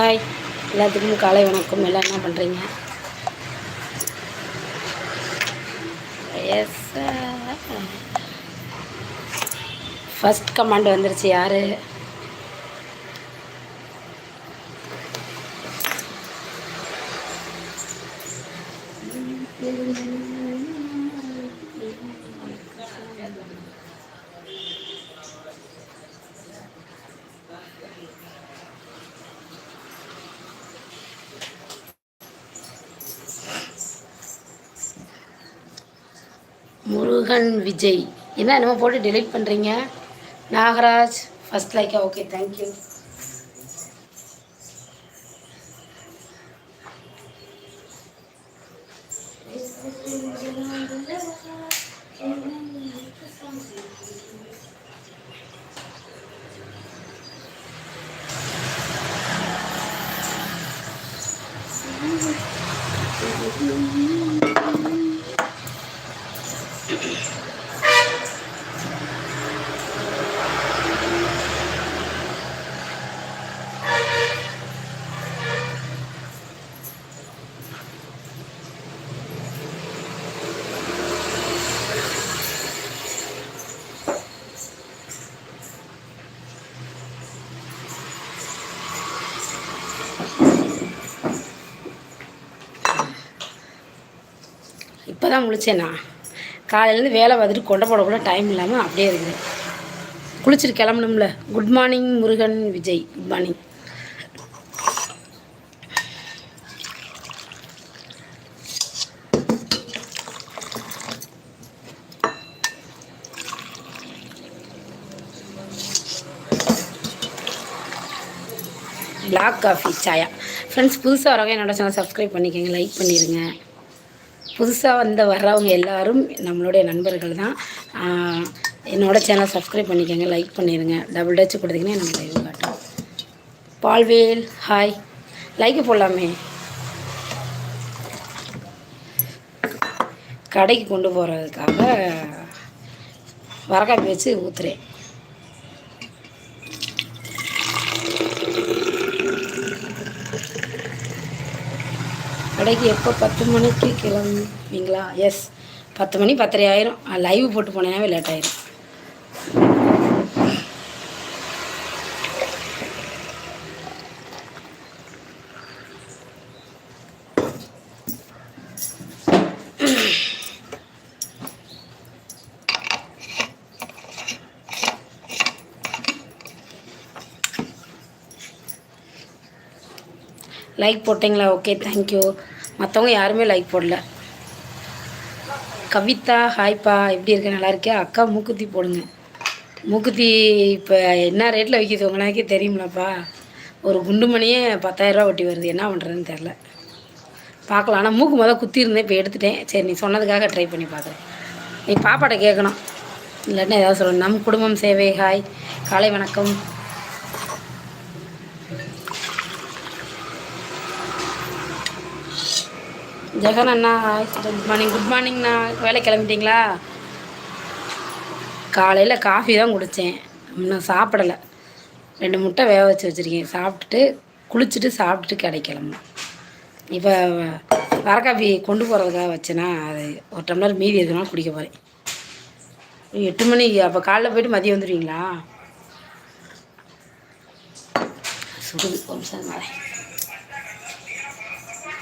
Hi. எல்லாத்துக்கும் காலை வணக்கம். எல்லாம் என்ன பண்ணுறீங்க எஸ் ஃபஸ்ட் கமாண்ட் வந்துருச்சு. யார்? முருகன் விஜய். என்ன நம்ம போட்டு டெலிட் பண்ணுறீங்க நாகராஜ் ஃபஸ்ட் லைக்கா ஓகே தேங்க்யூ இப்போ தான் முழிச்சேண்ணா காலையிலேருந்து வேலை பார்த்துட்டு கொண்ட போட கூட டைம் இல்லாமல் அப்படியே இருக்குது. குளிச்சுட்டு கிளம்பணும்ல. Good morning Murugan Vijay. Good morning black coffee சாயா ஃப்ரெண்ட்ஸ் புதுசாக வரவங்க என்னோட சேனல் சப்ஸ்கிரைப் பண்ணிக்கோங்க லைக் பண்ணிடுங்க புதுசாக வந்த வர்றவங்க எல்லாரும் நம்மளுடைய நண்பர்கள் தான். என்னோடய சேனல் சப்ஸ்கிரைப் பண்ணிக்கோங்க லைக் பண்ணிடுங்க டபுள் டச் கொடுத்தீங்கன்னா எனக்கு லைவ் காட்டும். பால்வேல் ஹாய் லைக் போடலாமே. கடைக்கு கொண்டு போகிறதுக்காக வரக்காப்பி வச்சு ஊற்றுறேன் கடைக்கு எப்போ பத்து மணிக்கு கிளம்புவீங்களா? எஸ் பத்து மணி பத்தரை ஆயிரும். லைவ் போட்டு போனேனாவே லேட் ஆயிரும். லைக் போட்டிங்களா? ஓகே தேங்க்யூ மற்றவங்க யாருமே லைக் போடல. கவிதா ஹாய்ப்பா எப்படி இருக்க நல்லா இருக்கியா? அக்கா மூக்குத்தி போடுங்க. மூக்குத்தி இப்போ என்ன ரேட்டில் விற்கிது உங்களுக்கே தெரியுமிலப்பா. ஒரு குண்டு மணியே பத்தாயிரரூவா ஒட்டி வருது. என்ன பண்ணுறதுன்னு தெரில பார்க்கலாம். ஆனால் மூக்கு மொதல் குத்திருந்தேன் இப்போ எடுத்துட்டேன். சரி நீ சொன்னதுக்காக ட்ரை பண்ணி பார்க்குறேன். நீ பாப்பாட்ட கேட்கணும். இல்லைன்னா ஏதாவது சொல்லணும். நம் குடும்பம் சேவை. ஹாய் காலை வணக்கம். ஜெகன் அண்ணா குட் மார்னிங் குட் மார்னிங்ண்ணா வேலை கிளம்பிட்டீங்களா? காலையில் காஃபி தான் குடித்தேன் இன்னும் சாப்பிடலை. ரெண்டு முட்டை வேக வச்சு வச்சுருக்கேன். சாப்பிட்டுட்டு குளிச்சுட்டு சாப்பிட்டுட்டு கடை இப்போ வர காஃபி கொண்டு போகிறதுக்காக வச்சேன்னா அது ஒரு டம்ளர் மீதி இருக்குன்னா குடிக்க போகிறேன் எட்டு மணிக்கு அப்போ காலைல போயிட்டு மதியம் வந்துடுவீங்களா சுடுது ஒரு நிமிஷம் வரேன்.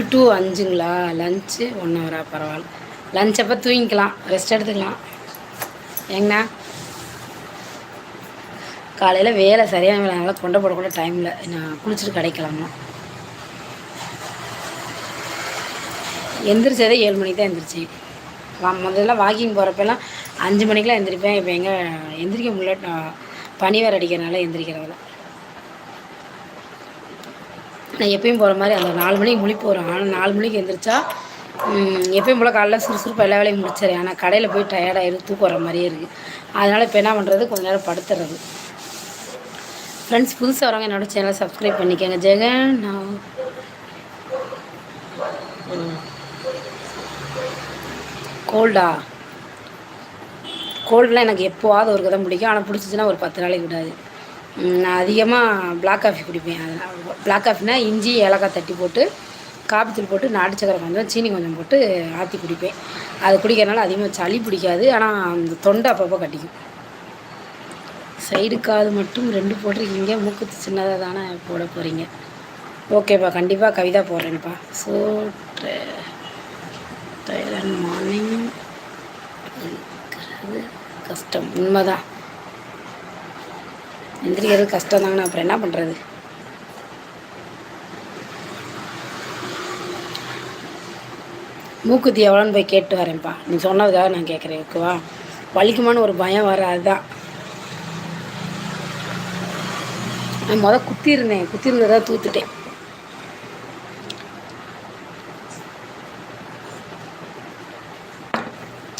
எட்டு டு அஞ்சுங்களா? லஞ்சு ஒன் ஹவரா பரவாயில்ல. லஞ்ச் அப்போ தூங்கிக்கலாம். ரெஸ்ட் எடுத்துக்கலாம். ஏங்கண்ணா? காலையில் வேலை சரியான வேலை. அதனால் கொண்டு போடக்கூட டைமில் நான் குளிச்சுட்டு கிடைக்கலாமா? எந்திரிச்சதே ஏழு மணிக்கு தான் எந்திரிச்சேன். வா முதல்ல வாக்கிங் போகிறப்பெல்லாம் அஞ்சு மணிக்கெலாம் எந்திரிப்பேன். இப்போ எங்கே எந்திரிக்க முடியல. பனி வேறு அடிக்கிறனால எந்திரிக்கிறதில்ல. நான் எப்பயும் போகிற மாதிரி அந்த நாலு மணிக்கு முழிப்பு வரும். ஆனால் நாலு மணிக்கு எந்திரிச்சா எப்பயும் போல் காலைல சுறுசுறுப்பு எல்லா வேலையும் முடிச்சிடறேன். ஆனால் கடையில் போய் டயர்டாகிடும் தூக்கம் வர மாதிரியே இருக்குது அதனால் இப்போ என்ன பண்ணுறது கொஞ்ச நேரம் படுத்துறது. ஃப்ரெண்ட்ஸ் புதுசாக வரவங்க என்னோட சேனலை சப்ஸ்கிரைப் பண்ணிக்கோங்க. ஜெகன் நான் கோல்டா கோல்டெலாம் எனக்கு எப்போவாவது ஒரு கதை பிடிக்கும். ஆனால் பிடிச்சிச்சின்னா ஒரு பத்து நாளைக்கு விடாது. நான் அதிகமாக பிளாக் காஃபி குடிப்பேன். பிளாக் காஃபினா இஞ்சி ஏலக்காய் தட்டி போட்டு காப்பி தூள் போட்டு நாட்டு சக்கரை கொஞ்சம் சீனி கொஞ்சம் போட்டு ஆற்றி குடிப்பேன். அது குடிக்கிறனால அதிகமாக சளி பிடிக்காது. ஆனால் அந்த தொண்டை அப்பப்போ கட்டிக்கும் சைடு காது மட்டும் ரெண்டு போட்டிருக்கீங்க. மூக்குத்து சின்னதாக தானே போட போகிறீங்க ஓகேப்பா கண்டிப்பாக கவிதா போடுறேன்ப்பா ஸோ டயர்ட் மார்னிங். கஷ்டம். உண்மைதான். எந்திரிக்கிறது கஷ்டம் தாங்கண்ணா அப்புறம் என்ன பண்ணுறது மூக்குத்தி எவ்வளோன்னு போய் கேட்டு வரேன்ப்பா. நீ சொன்னதுக்காக நான் கேட்குறேன் ஓகேவா? வலிக்குமான்னு ஒரு பயம் வர அதுதான். நான் மொதல் குத்தி இருந்தேன் தூத்துட்டேன்.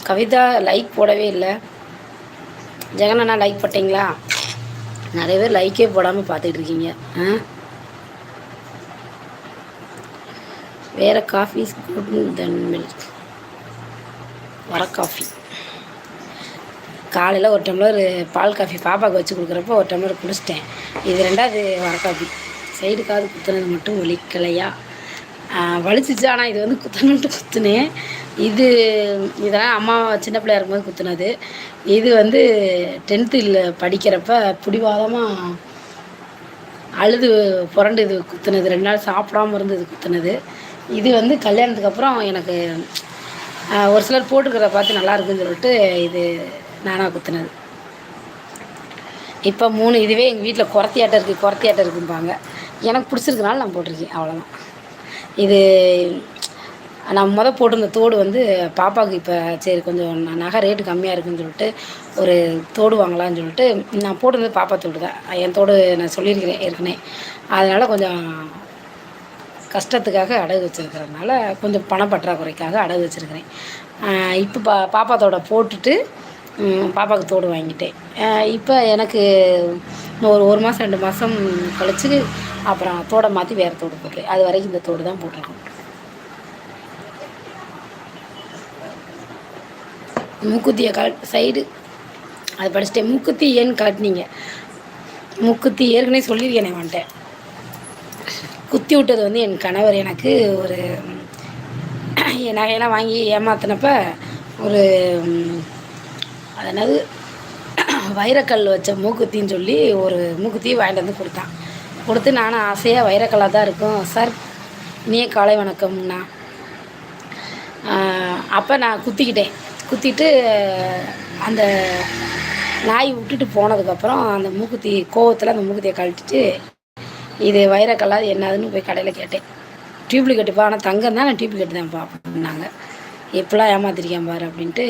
கவிதா லைக் போடவே இல்லை. ஜெகன் லைக் போட்டிங்களா? நிறைய பேர் லைக்கே போடாமல் பார்த்துட்டு இருக்கீங்க ஆ? வேறு காஃபி தென் மில்க் வர காஃபி காலையில் ஒரு டம்ளர் பால் காஃபி பாப்பாவுக்கு வச்சு கொடுக்குறப்போ ஒரு டம்ளர் குடிச்சிட்டேன். இது ரெண்டாவது வர காஃபி சைடு காது குத்துனது மட்டும் ஒலிக்கலையா வலிச்சிச்சு. ஆனால் இது வந்து குத்தணுன்ட்டு குத்துனேன். இது இதெல்லாம் அம்மா சின்ன பிள்ளையா இருக்கும்போது குத்துனது. இது வந்து டென்த்தில் படிக்கிறப்ப பிடிவாதமாக அழுது புரண்டு இது குத்துனது. ரெண்டு நாள் சாப்பிடாம இருந்து இது குத்துனது. இது வந்து கல்யாணத்துக்கு அப்புறம் எனக்கு ஒரு சிலர் போட்டுக்கிறத பார்த்து நல்லா இருக்குன்னு சொல்லிட்டு இது நானாக குத்துனது. இப்போ மூணு இதுவே எங்கள் வீட்டில் குறத்தியாட்டம் இருக்குது குறத்தியாட்டம் இருக்கும்பாங்க. எனக்கு பிடிச்சிருக்கனால நான் போட்டிருக்கேன். அவ்வளோதான் இது நான் மொதல் போட்டிருந்த தோடு வந்து பாப்பாவுக்கு இப்போ சரி கொஞ்சம் நகை ரேட்டு கம்மியாக இருக்குன்னு சொல்லிட்டு ஒரு தோடு வாங்கலாம்னு சொல்லிட்டு நான் போட்டிருந்தது பாப்பா தோடு தான். என் தோடு நான் சொல்லியிருக்கிறேன் ஏற்கனவே. அதனால் கொஞ்சம் கஷ்டத்துக்காக அடகு வச்சுருக்கிறதுனால கொஞ்சம் பணப்பற்றாக்குறைக்காக அடகு வச்சுருக்கிறேன். இப்போ பா பாப்பா போட்டுட்டு பாப்பாவுக்கு தோடு வாங்கிட்டேன். இப்போ எனக்கு ஒரு ஒரு மாதம் ரெண்டு மாதம் கழிச்சு அப்புறம் தோடை மாற்றி வேறு தோடு போட்டேன் அது வரைக்கும் இந்த தோடு தான் போட்டிருக்கோம். மூக்குத்தியை கலட் சைடு அது படிச்சுட்டேன். மூக்குத்தி ஏன்னு கலட்டினீங்க மூக்குத்தி ஏற்கனவே சொல்லியிருக்கேனே வந்துட்டேன் குத்தி விட்டது வந்து என் கணவர் எனக்கு ஒரு என் நகையெல்லாம் வாங்கி ஏமாத்தினப்ப ஒரு அதனால் வைரக்கல் வச்ச மூக்குத்தின்னு சொல்லி ஒரு மூக்குத்தி வாங்கிட்டு வந்து கொடுத்தான் கொடுத்து நானும் ஆசையாக வைரக்கல்லாக தான் இருக்கும். சார் நீ காலை வணக்கம்ண்ணா. அப்போ நான் குத்திக்கிட்டேன். குத்திட்டு அந்த நாய் விட்டுட்டு போனதுக்கப்புறம் அந்த மூக்குத்தி கோவத்தில் அந்த மூக்குத்தியை கழட்டிட்டு இது வைரக்கல்லாது என்னதுன்னு போய் கடையில் கேட்டேன். டியூப்ளிகேட்டுப்பா ஆனால் தங்கம் தான் நான் டியூப்ளிகேட் தான்ப்பா அப்படின்னாங்க. எப்படிலாம் ஏமாத்திருக்கேன் பாரு அப்படின்ட்டு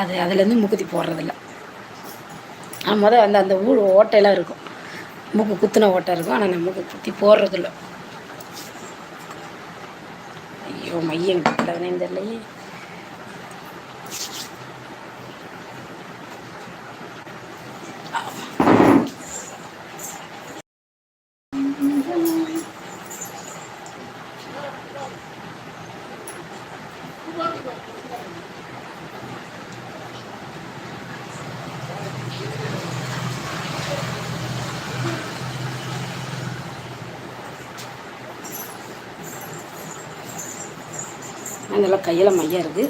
அது அதுலேருந்து மூக்குத்தி போடுறதில்ல. மொதல் அந்த அந்த ஊர் ஓட்டையெல்லாம் இருக்கும். மூக்கு குத்துன ஓட்டை இருக்கும். ஆனால் நான் மூக்கு குத்தி போடுறதில்ல. ஐயோ மையம் கிட்டவனே தெரியலையே. கையில் மையம் இருக்குது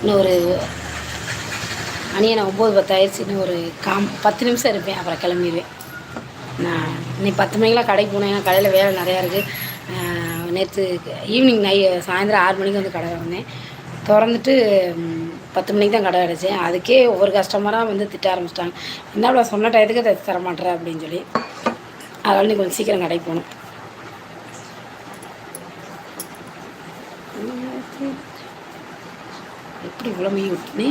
இன்னும் ஒரு மணி நான் ஒம்பது பத்தாயிடுச்சு இன்னும் ஒரு காம் பத்து நிமிஷம் இருப்பேன். அப்புறம் கிளம்பிடுவேன். நான் இன்னைக்கு பத்து மணிக்கெலாம் கடைக்கு போனேன். ஏன்னா கடையில் வேலை நிறையா இருக்குது நேற்று ஈவினிங் நை சாயந்தரம் ஆறு மணிக்கு வந்து கடை வந்தேன் திறந்துட்டு பத்து மணிக்கு தான் கடை அடைச்சேன். அதுக்கே ஒவ்வொரு கஸ்டமராக வந்து திட்ட ஆரம்பிச்சிட்டாங்க. என்ன சொன்ன டயத்துக்கு தர மாட்டேற அப்படின்னு சொல்லி. அதனால் நீ கொஞ்சம் சீக்கிரம் கடைக்கு போகணும். எப்படி இவ்வளோ மீன் விட்டுனே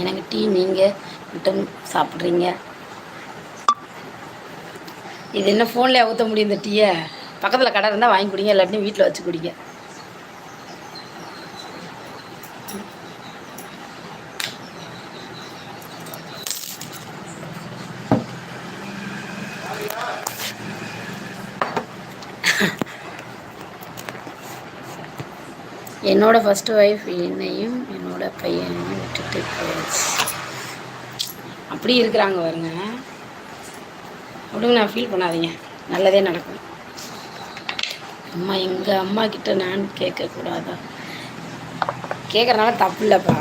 எனக்கு டீ நீங்கள் மட்டும் சாப்பிட்றீங்க. இது என்ன ஃபோனில் ஊற்ற முடியும் இந்த டீயை? பக்கத்தில் கடை இருந்தால் வாங்கி குடிங்க இல்லாட்டி வீட்டில் வச்சு குடிங்க. என்னோட ஃபஸ்ட்டு ஒய்ஃப் என்னையும் என்னோட பையனையும் விட்டுட்டு போயாச்சு அப்படி இருக்கிறாங்க பாருங்க. அப்படிங்க நான் ஃபீல் பண்ணாதீங்க. நல்லதே நடக்கும். அம்மா எங்கள் அம்மா கிட்ட நான் கேட்கக்கூடாதா? கேட்குறனால தப்பு இல்லைப்பா.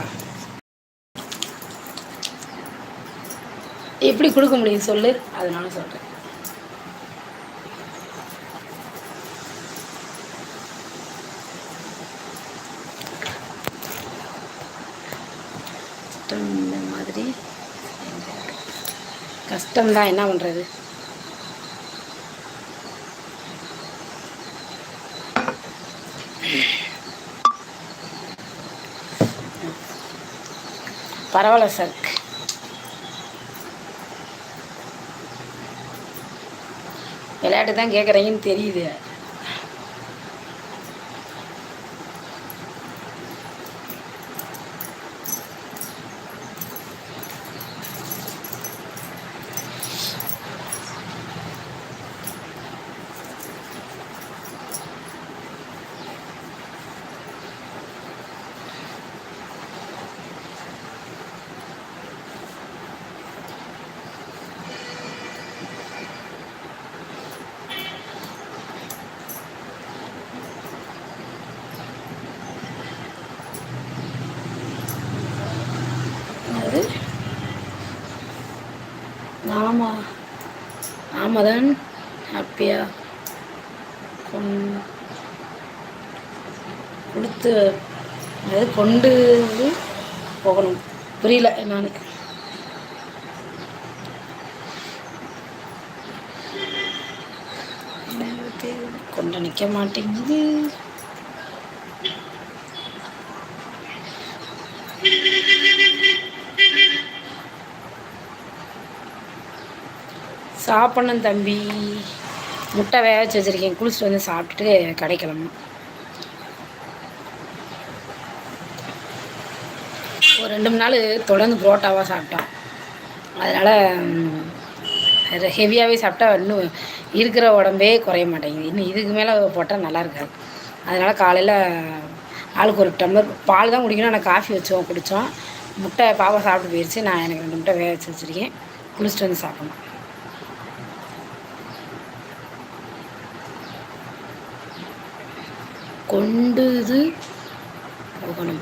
எப்படி கொடுக்க முடியும் சொல்லு? அதனால சொல்கிறேன் கஷ்டம்தான் என்ன பண்ணுறது பரவாயில்ல சார் விளையாட்டு தான் கேட்குறீங்கன்னு தெரியுது அது நாம நாம தான் ஹாப்பியாக கொண் கொடுத்து அதாவது கொண்டு வந்து போகணும். புரியல நான் கொண்டு நிற்க மாட்டேங்குது. சாப்பிட்ணும் தம்பி. முட்டை வேக வச்சு வச்சுருக்கேன். குளிச்சுட்டு வந்து சாப்பிட்டுட்டு கடை கிளம்பணும் ஒரு ரெண்டு மூணு நாள் தொடர்ந்து புரோட்டாவாக சாப்பிட்டோம். அதனால் ஹெவியாகவே சாப்பிட்டா இன்னும் இருக்கிற உடம்பே குறைய மாட்டேங்குது. இன்னும் இதுக்கு மேலே போட்டால் நல்லா இருக்காது. அதனால் காலையில் ஆளுக்கு ஒரு டம்ளர் பால் தான் குடிக்கணும். ஆனால் காஃபி வச்சோம் குடித்தோம் முட்டை பாப்பா சாப்பிட்டு போயிடுச்சு நான் எனக்கு ரெண்டு முட்டை வேக வச்சு வச்சுருக்கேன். குளிச்சுட்டு வந்து சாப்பிட்ணும். கொண்டுது போகணும்.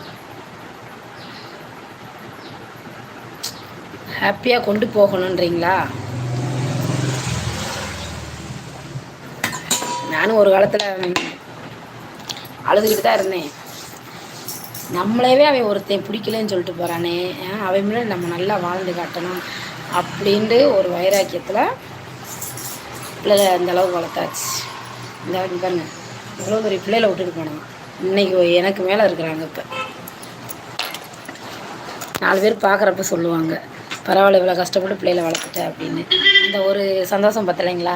ஹாப்பியாக கொண்டு போகணுன்றீங்களா நானும் ஒரு காலத்தில் அழுதுகிட்டு தான் இருந்தேன். நம்மளவே அவன் ஒருத்தன் பிடிக்கலன்னு சொல்லிட்டு போகிறானே அவன் முன்னாடி நம்ம நல்லா வாழ்ந்து காட்டணும் அப்படின்ட்டு ஒரு வைராக்கியத்தில் பிள்ளைகளை அந்த அளவுக்கு வளர்த்தாச்சு. இந்த இங்க இவ்வளோ பெரிய பிள்ளையில விட்டுட்டு போனாங்க. இன்றைக்கி எனக்கு மேலே இருக்கிறாங்க இப்போ. நாலு பேர் பார்க்குறப்ப சொல்லுவாங்க பரவாயில்ல இவ்வளோ கஷ்டப்பட்டு பிள்ளையில வளர்த்துட்ட அப்படின்னு. இந்த ஒரு சந்தோஷம் பத்தலைங்களா?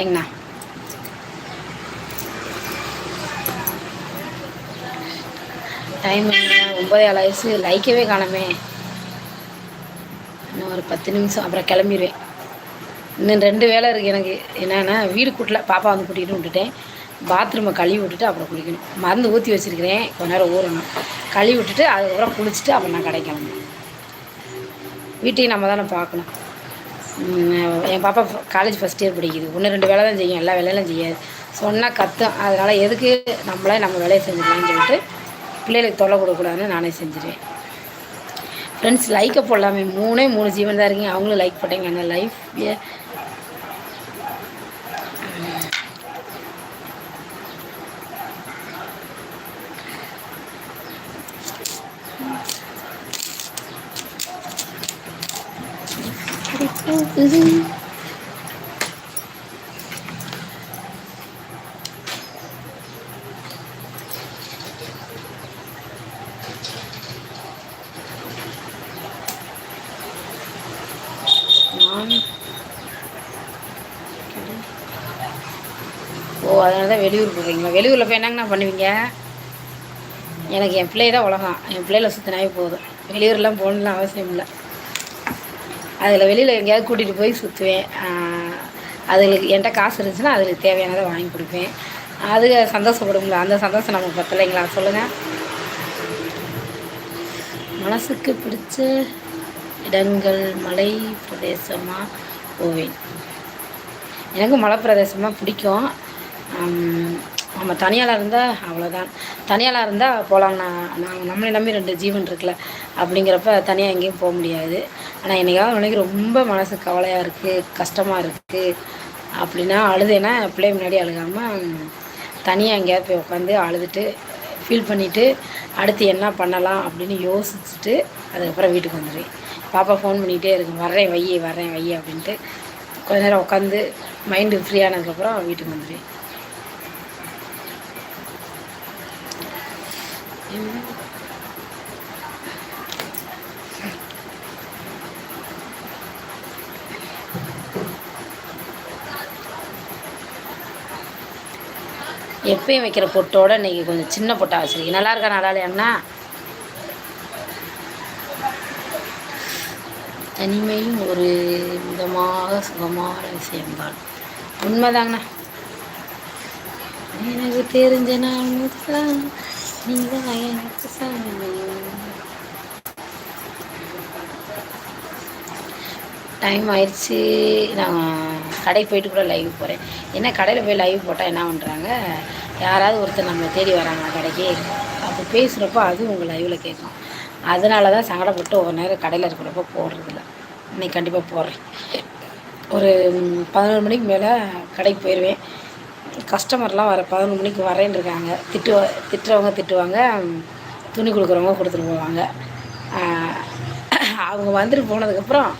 ஏங்கண்ணா? டைம் என்ன ஒம்பதே வயசு லைக்கவே காணமே. இன்னும் ஒரு பத்து நிமிஷம் அப்புறம் கிளம்பிடுவேன் இன்னும் ரெண்டு வேலை இருக்குது எனக்கு. என்னென்னா வீடு கூட்டல பாப்பா வந்து கூட்டிகிட்டு விட்டுட்டேன் பாத்ரூமை கழுவி விட்டுட்டு அப்புறம் குளிக்கணும். மருந்து ஊற்றி வச்சுருக்கிறேன். கொஞ்ச நேரம் ஊறணும். கழுவி விட்டுட்டு அதுக்கப்புறம் குளிச்சுட்டு அப்புறம் நான் கடை கிளம்பணும். வீட்டையும் நம்ம தானே பார்க்கணும். என் பாப்பா காலேஜ் ஃபஸ்ட் இயர் படிக்குது. ஒன்று ரெண்டு வேலை தான் செய்யும். எல்லா வேலையெல்லாம் செய்யாது. சொன்னால் கத்தும். அதனால் எதுக்கு நம்மளே நம்ம வேலையை செஞ்சுக்கலாம்னு சொல்லிட்டு பிள்ளைகளுக்கு தொல்லை கொடுக்கக்கூடாதுன்னு நானே செஞ்சுருவேன். ஃப்ரெண்ட்ஸ் லைக்கை போடலாமே. மூணே மூணு ஜீவன் தான் இருக்கீங்க. அவங்களும் லைக் போட்டீங்க. அந்த லைஃப் போகுது நான் ஓ அதனால தான் வெளியூர் போகிறீங்களா வெளியூரில் போய் என்னங்கண்ணா பண்ணுவீங்க? எனக்கு என் பிள்ளை தான் உலகம். என் பிள்ளையில சுற்றினாவே போதும். வெளியூர்லாம் போகணுன்னு அவசியம் இல்லை. அதில் வெளியில் எங்கேயாவது கூட்டிகிட்டு போய் சுற்றுவேன் அதுகளுக்கு என்கிட்ட காசு இருந்துச்சுன்னா அதுக்கு தேவையானதை வாங்கி கொடுப்பேன். அது சந்தோஷப்படும்ல. அந்த சந்தோஷம் நமக்கு பத்தலைங்களா? சொல்லுங்கள் மனசுக்கு பிடிச்ச இடங்கள் மலை பிரதேசமாக போவேன். எனக்கு மலை பிரதேசமாக பிடிக்கும். நம்ம தனியாளாக இருந்தால் அவ்வளோதான் தனியாளாக இருந்தால் போகலாங்கண்ணா நான் நம்மளை நம்பி ரெண்டு ஜீவன் இருக்குல்ல அப்படிங்கிறப்ப தனியாக எங்கேயும் போக முடியாது. ஆனால் என்னைக்காவது உனக்கு ரொம்ப மனசு கவலையாக இருக்குது கஷ்டமாக இருக்குது அப்படின்னா அழுதேன்னா பிள்ளை முன்னாடி அழுகாமல் தனியாக எங்கேயாவது போய் உட்காந்து அழுதுட்டு ஃபீல் பண்ணிவிட்டு அடுத்து என்ன பண்ணலாம் அப்படின்னு யோசிச்சுட்டு அதுக்கப்புறம் வீட்டுக்கு வந்துடுவேன் பாப்பா ஃபோன் பண்ணிகிட்டே இருக்கும் வர்றேன் வையே வர்றேன் வையே அப்படின்ட்டு கொஞ்ச நேரம் உட்காந்து மைண்டு ஃப்ரீ ஆனதுக்கப்புறம் வீட்டுக்கு வந்துடுவேன் எப்பயும் வைக்கிற பொட்டோட இன்றைக்கி கொஞ்சம் சின்ன பொட்டாக வச்சுருக்கீங்க நல்லா இருக்கா நல்லா இல்லையாண்ணா தனிமையும் ஒரு விதமாக சுகமான விஷயம்தான். உண்மைதாங்கண்ணா. எனக்கு தெரிஞ்ச நாள் முதல் நீங்கள் எனக்கு டைம் ஆயிடுச்சு. நான் கடைக்கு போயிட்டு கூட லைவ் போகிறேன் என்ன கடையில் போய் லைவ் போட்டால் என்ன பண்ணுறாங்க யாராவது ஒருத்தர் நம்மளை தேடி வராங்க கடைக்கு. அப்போ பேசுகிறப்போ அதுவும் உங்கள் லைவில் கேட்கும். அதனால தான் சங்கடப்பட்டு ஒவ்வொரு நேரம் கடையில் இருக்கிறப்போ போடுறதில்ல. இன்னைக்கு கண்டிப்பாக போடுறேன். ஒரு பதினொரு மணிக்கு மேலே கடைக்கு போயிடுவேன் கஸ்டமர்லாம் வர பதினொன்று மணிக்கு வரேன்னு இருக்காங்க. திட்டு திட்டுறவங்க திட்டுவாங்க துணி கொடுக்குறவங்க கொடுத்துட்டு போவாங்க. அவங்க வந்துட்டு போனதுக்கப்புறம்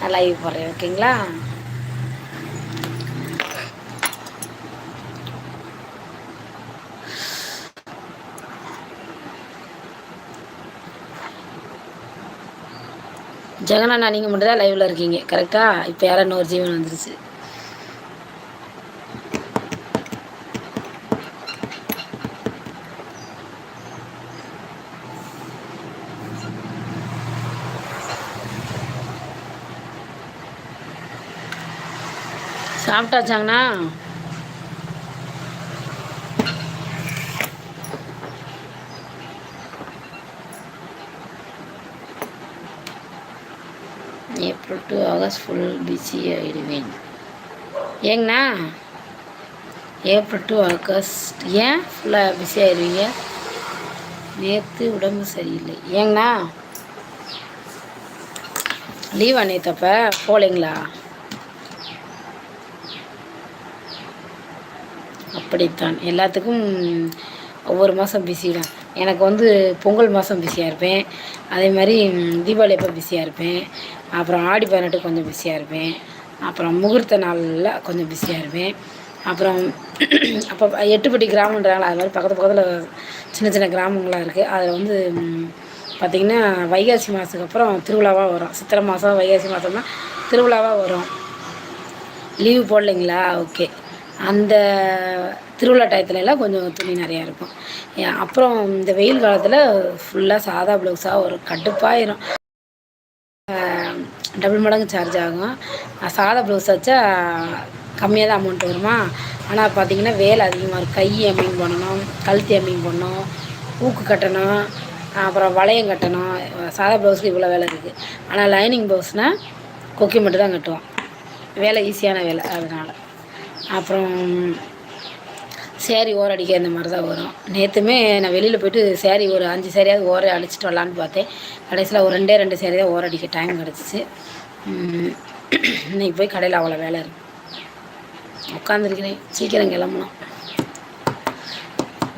நான் லைவ் போடுறேன் ஓகேங்களா? ஜெகனண்ணா நீங்கள் மட்டும் தான் லைவில் இருக்கீங்க கரெக்டாக இப்போ யாரும் இன்னொரு ஜீவன் வந்துருச்சு. சாப்பிட்டாச்சாங்கண்ணா? April to August full busy ஆகிடுவேன் ஏங்கண்ணா? ஏப்ரல் டூ ஆகஸ்ட் ஏன் ஃபுல்லாக பிஸி ஆகிடுவீங்க நேற்று உடம்பு சரியில்லை. ஏங்கண்ணா? லீவா நேற்றப்ப போகலைங்களா? அப்படித்தான் எல்லாத்துக்கும் ஒவ்வொரு மாதம் பிஸி தான். எனக்கு வந்து பொங்கல் மாதம் பிஸியாக இருப்பேன். அதே மாதிரி தீபாவளி அப்போ பிஸியாக இருப்பேன். அப்புறம் ஆடி பதினெட்டு கொஞ்சம் பிஸியாக இருப்பேன். அப்புறம் முகூர்த்த நாளில் கொஞ்சம் பிஸியாக இருப்பேன். அப்புறம் அப்போ எட்டுப்பட்டி கிராமன்றாங்களா அது மாதிரி பக்கத்து பக்கத்தில் சின்ன சின்ன கிராமங்களாக இருக்குது அதில் வந்து பார்த்திங்கன்னா வைகாசி மாதத்துக்கு அப்புறம் திருவிழாவாக வரும். சித்திரை மாதம் வைகாசி மாதம் தான் திருவிழாவாக வரும். லீவு போடலைங்களா? ஓகே அந்த திருவிழா டயத்துலலாம் கொஞ்சம் துணி நிறையா இருக்கும். அப்புறம் இந்த வெயில் காலத்தில் ஃபுல்லாக சாதா ப்ளவுஸாக ஒரு கடுப்பாயிரும். டபுள் மடங்கு சார்ஜ் ஆகும். சாதா ப்ளவுஸ் வச்சா கம்மியாக தான் அமௌண்ட் வருமா? ஆனால் பார்த்தீங்கன்னா வேலை அதிகமாக இருக்கும் கை அம்மிங் பண்ணணும் கழுத்து அம்மிங் பண்ணணும் ஊக்கு கட்டணும் அப்புறம் வளையம் கட்டணும். சாதா ப்ளவுஸுக்கு இவ்வளோ வேலை இருக்குது ஆனால் லைனிங் ப்ளவுஸ்னால் கொக்கி மட்டும் தான் கட்டுவோம். வேலை ஈஸியான வேலை அதனால். அப்புறம் சேரீ ஓரடிக்க இந்த மாதிரி தான் வரும். நேற்றுமே நான் வெளியில் போயிட்டு சேரீ ஒரு அஞ்சு சேரீயாவது ஓர அடிச்சுட்டு வரலான்னு பார்த்தேன். கடைசியில் ஒரு ரெண்டே ரெண்டு சேரீ தான் ஓரடிக்க டைம் கிடச்சிச்சு. இன்றைக்கி போய் கடையில் அவ்வளோ வேலை இருக்குது உட்காந்துருக்கிறேன் சீக்கிரம் கிளம்பணும்.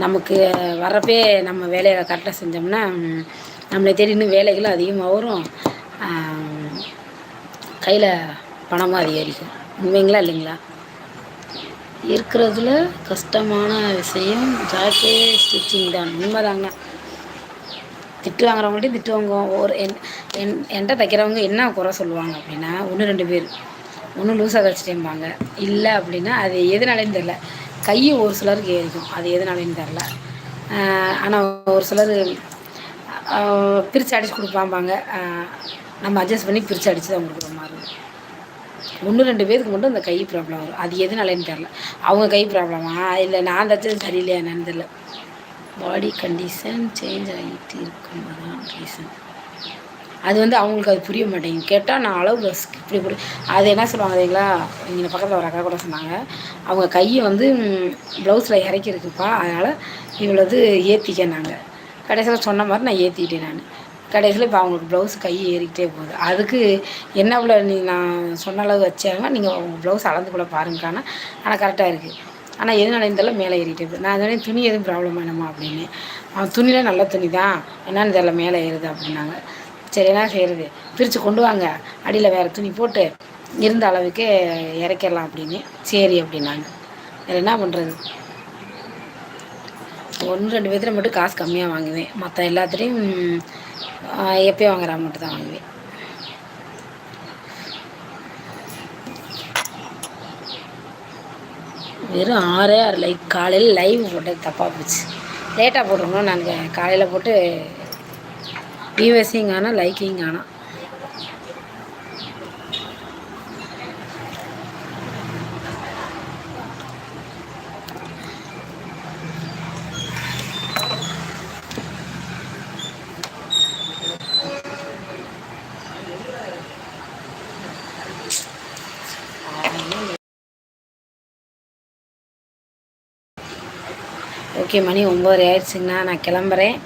நமக்கு வரப்பே நம்ம வேலையை கரெக்டாக செஞ்சோம்னா நம்மளை தேடி இன்னும் வேலைகளும் அதிகமாக வரும். கையில் பணமும் அதிகரிக்கும். உண்மைங்களா இல்லைங்களா? இருக்கிறதுல கஷ்டமான விஷயம். ஜாக்கே ஸ்டிச்சிங் தான். உண்மைதாங்க. திட்டு வாங்குறவங்கள்ட்ட திட்டு வாங்குவோம். ஒரு என் என் என்கிட்ட தைக்கிறவங்க என்ன குறை சொல்லுவாங்க அப்படின்னா ஒன்று ரெண்டு பேர். ஒன்று லூஸாக தைச்சிட்டேம்பாங்க. இல்லை அப்படின்னா அது எதுனாலேன்னு தெரில கை ஒரு சிலருக்கு ஏறிக்கும். அது எதுனாலேன்னு தெரில ஆனால் ஒரு சிலர் பிரித்து அடித்து கொடுப்பாம்பாங்க. நம்ம அட்ஜஸ்ட் பண்ணி பிரித்து அடித்து தான் கொடுக்குறோம். ஒன்று ரெண்டு பேருக்கு மட்டும் இந்த கை ப்ராப்ளம் வரும். அது எதுனாலேன்னு தெரில அவங்க கை ப்ராப்ளமா இல்லை நான் தைச்சது சரியில்லையா என்னன்னு தெரில பாடி கண்டிஷன் சேஞ்ச் ஆகிட்டு இருக்கணும் ரீசன் அது வந்து அவங்களுக்கு அது புரிய மாட்டேங்குது. கேட்டால் நான் அளவு பஸ் இப்படி இப்படி அது என்ன சொல்லுவாங்க தெரியுங்களா? இங்கே பக்கத்தில் ஒரு அக்கா கூட சொன்னாங்க. அவங்க கையை வந்து ப்ளவுஸில் இறக்கிருக்குப்பா அதனால் இவ்வளோது ஏற்றிக்கனாங்க கடைசியில் சொன்ன மாதிரி நான் ஏற்றிக்கிட்டேன் நான். கடைசியில் இப்போ அவங்களுக்கு ப்ளவுஸ் கை ஏறிக்கிட்டே போகுது. அதுக்கு என்ன இவ்வளோ நீ நான் சொன்ன அளவு வச்சாங்க. நீங்கள் அவங்க ப்ளவுஸ் அளந்து கூட பாருங்கக்கான ஆனால் கரெக்டாக இருக்குது ஆனால் எது இருந்தாலும் மேலே ஏறிட்டே போகுது. நான் அதனால துணி எதுவும் ப்ராப்ளம் என்னமா அப்படின்னு. அவன் துணியில் நல்ல துணி தான் என்னன்னு தெரியல மேலே ஏறுது அப்படின்னாங்க. சரி என்ன செய்கிறது பிரித்து கொண்டு வாங்க. அடியில் வேறு துணி போட்டு இருந்த அளவுக்கு இறக்கிடலாம் அப்படின்னு. சரி அப்படின்னாங்க. வேறு என்ன பண்ணுறது ஒன்று ரெண்டு பேர்த்துல மட்டும் காசு கம்மியாக வாங்குவேன். மற்ற எல்லாத்துலேயும் எப்போயும் வாங்குற மட்டும் தான் வாங்குவேன். வெறும் ஆறே ஆறு லைக் காலையில் லைவ் போட்டது தப்பாக போச்சு. லேட்டாக போட்டுருக்கணும் நாங்கள் காலையில் போட்டு வியூவர்ஸையும் காணோம் லைக்கையும் காணோம். ஓகே மணி ஒம்பது ஆயிடுச்சுங்கண்ணா. நான் கிளம்புறேன்.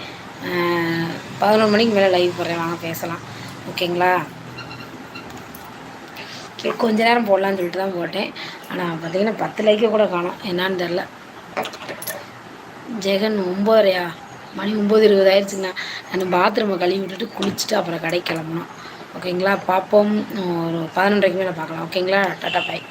பதினொரு மணிக்கு மேலே லைவ் போடுறேன். வாங்க பேசலாம். ஓகேங்களா? கொஞ்ச நேரம் போடலான்னு சொல்லிட்டு தான் போட்டேன். ஆனால் பார்த்தீங்கன்னா பத்து லைக்கை கூட காணும். என்னான்னு தெரில ஜெகன் ஒம்பதுரையா மணி ஒம்பது இருபது ஆயிடுச்சுங்கண்ணா. நான் பாத்ரூமை கழுவி விட்டுட்டு குளிச்சுட்டு அப்புறம் கடைக்கு கிளம்பணும் ஓகேங்களா? பார்ப்போம். ஒரு பதினொன்றரைக்கு மேலே பார்க்கலாம். ஓகேங்களா? டாட்டா பாய்